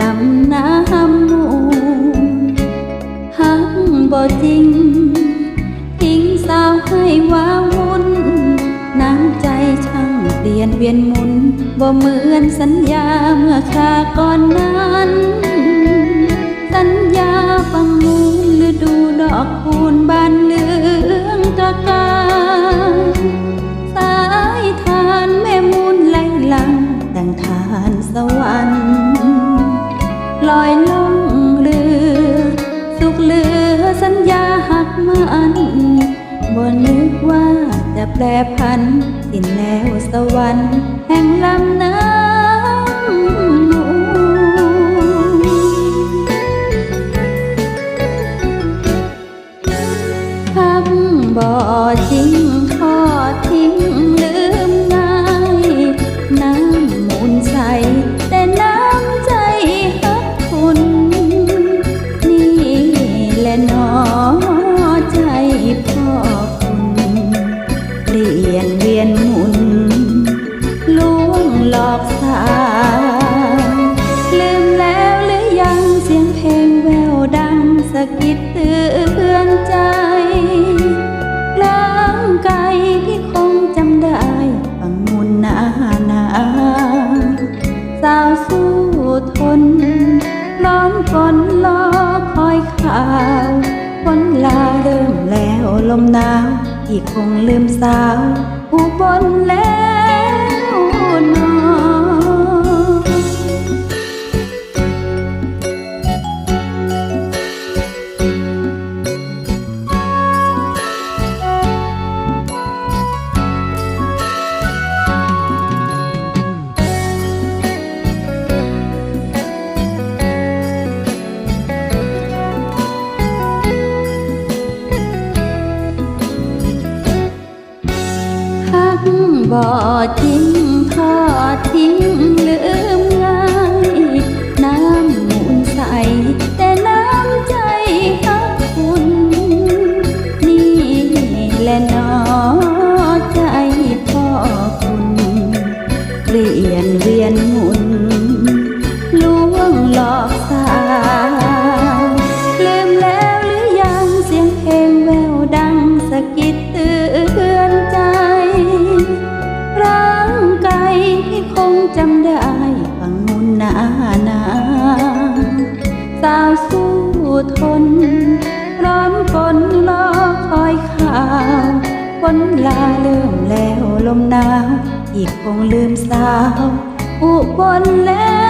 ลำน้ำมูหักบ่จริง ทิ้งสาวให้ว้าวุ่นน้ำใจช่างเปลี่ยนเวียนมุน บ่เหมือนสัญญาเมื่อคาก่อนหน้า ลอยล่องเรือ สุขเลือสัญญาหักมันบ่นึกว่าจะแปรพันสิ้นแล้วสวรรค์แห่งลำน้ำ วียนหมุนลวงหลอกสาวลืมแล้วหรือยังเสียงเพลงแววดังสะกิดเตือนใจกลางไกลพี่คงจำได้ฟังมุนหนาหนาสาวสู้ทนร้อนฝนรอคอยข่าวฝนลาเริ่มแล้วลมหนาวที่คงลืมสาว ผู้บนแล้ว บ่ทิ้งพ่อทิ้งลืมง่ายน้ำมูลใส แต่น้ำใจฮักคุณ นี่แหละนอใจพ่อคุณ เปลี่ยนเวียนหมุน จำได้ฟังมุนหนาหนาสาวสู้ทน ร้อนฝนรอคอยข่าวฝนลาเริ่มแล้วลมหนาว อีกคงลืมสาวอุบลแล้วนอ